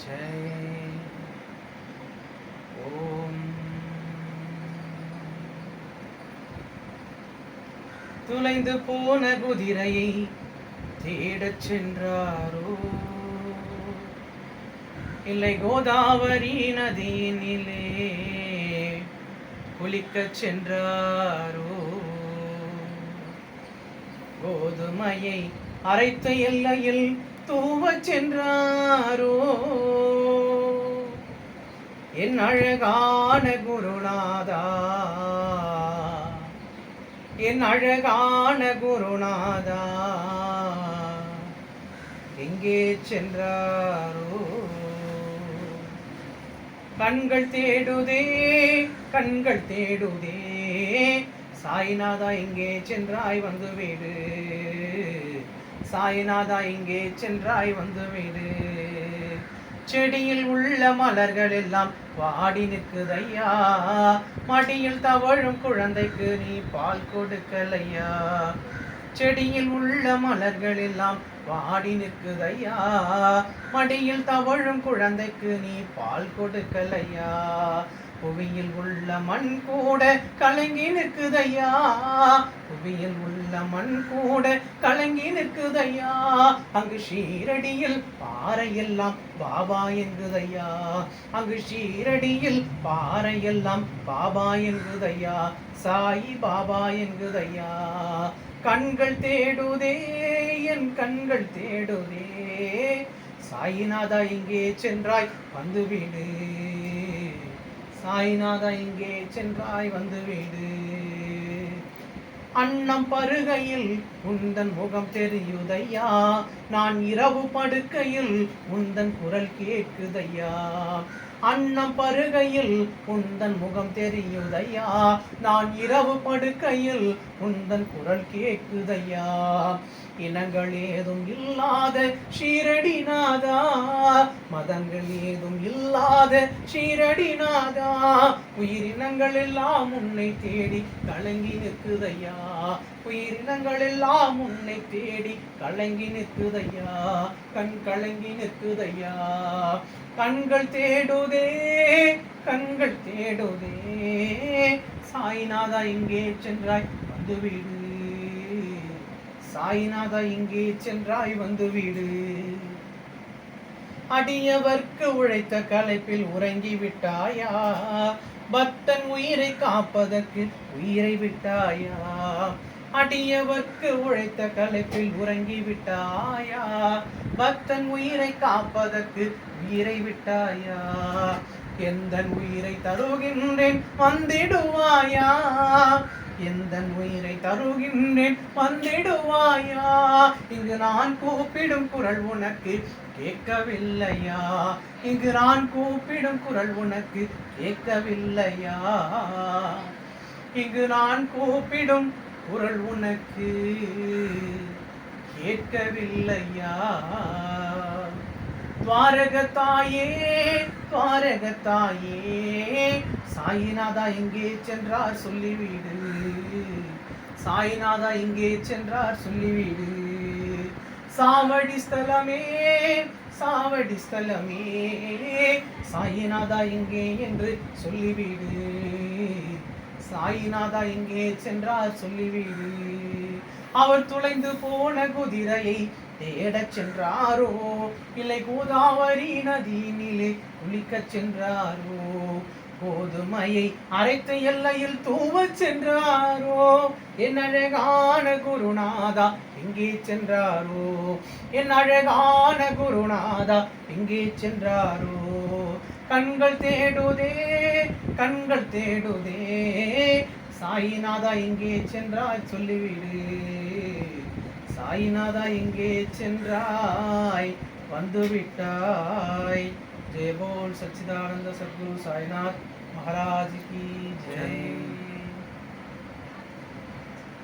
ஜெய் ஓம் துளைந்து போன குதிரையை தேடச் சென்றாரோ? இல்லை கோதாவரி நதியினிலே குளிக்கச் சென்றாரோ? கோதுமையை அரைத்த எல்லையில் தூவச் சென்றாரோ என் அழகான குருநாதா. என் அழகான குருநாதா. எங்கே சென்றாரோ? கண்கள் தேடுதே கண்கள் தேடுதே. சாய்நாதா எங்கே சென்றாய்? வந்து வீடு. சாய்நாதா இங்கே சென்றாய் வந்து வீடு. செடியில் உள்ள மலர்கள் எல்லாம் வாடி நிற்குதையா? மடியில் தவழும் குழந்தைக்கு நீ பால் கொடுக்கலையா? செடியில் உள்ள மலர்கள் எல்லாம் வாடி நிற்குதையா? மடியில் தவழும் குழந்தைக்கு நீ பால் கொடுக்கலையா? புவியில் உள்ள மண் கூட கலங்கி நிற்குதையா? புவியில் உள்ள மண் கூட கலங்கி நிற்குதையா? அங்கு ஷீரடியில் பாறையெல்லாம் பாபா என்குதையா? அங்கு ஷீரடியில் பாறையெல்லாம் பாபா என்குதையா? சாயி பாபா என்குதையா? கண்கள் தேடுதே என் கண்கள் தேடுதே. சாயிநாதா இங்கே சென்றாய் வந்து வீடு. சாய்நாதா இங்கே சென்றாய் வந்து வீடு. அன்னம் பருகையில் உந்தன் முகம் தெரியுதையா? நான் இரவு படுக்கையில் உந்தன் குரல் கேட்குதையா? அன்னம் பருகையில் உந்தன் முகம் தெரியுதையா? நான் இரவு படுக்கையில் உந்தன் குரல் கேட்குதையா? இனங்கள் ஏதும் இல்லாத ஷீரடிநாதா. மதங்கள் ஏதும் இல்லாத ஷீரடிநாதா. உயிரினங்கள் எல்லாம் உன்னை தேடி கலங்கி நிற்குதையா. உயிரினங்கள் எல்லாம் உன்னை தேடி கலங்கி நிற்குதையா. கண் கலங்கி நிற்குதையா. கண்கள் தேடுதே கண்கள் தேடுதே. சாய்நாதா இங்கே சென்றாய் வந்து வீடு சாய்நாதா இங்கே சென்றாய் வந்து வீடு. அடியவர்க்கு உழைத்த கலைப்பில் உறங்கி விட்டாயா? பக்தன் உயிரை காப்பதற்கு உயிரை விட்டாயா? அடியவர்க்கு உழைத்த கலைப்பில் உறங்கி விட்டாயா பக்தன் உயிரை காப்பதற்கு உயிரை விட்டாயா? எந்த உயிரை தருகின்றேன் வந்திடுவாயா? எந்த உயிரை தருகின்றேன் வந்திடுவாயா? இங்கு நான் கூப்பிடும் குரல் உனக்கு கேட்கவில்லையா? இங்கு நான் கூப்பிடும் குரல் உனக்கு கேட்கவில்லையா? இங்கு நான் கூப்பிடும் குரல் உனக்கு கேட்கவில்லையா? துவாரக தாயே துவாரக தாயே சாயிநாதா எங்கே சென்றார் சொல்லிவிடு. சாயிநாதா எங்கே சென்றார் சொல்லிவிடு. சாவடி ஸ்தலமே சாவடி ஸ்தலமே சாயிநாதா எங்கே என்று சொல்லிவிடு. சாயிநாதா எங்கே சென்றார் சொல்லிவிடு. அவர் துளைந்து போன குதிரையை தேடச் சென்றாரோ? இல்லை கோதாவரி நதியினிலே குளிக்கச் சென்றாரோ? கோதுமையை அரைத்த எல்லையில் தூவச் சென்றாரோ? என் அழகான குருநாதா எங்கே சென்றாரோ? என் அழகான குருநாதா எங்கே சென்றாரோ? கண்கள் தேடுதே கண்கள் தேடுதே. சாயிநாதா இங்கே சென்றாய் சொல்லிவிடு. சாயிநாதா இங்கே சென்றாய் வந்துவிட்டாய். ஜெயபோல் சச்சிதானந்த சத்குரு சாய்நாத் மகாராஜ் கி ஜெய்.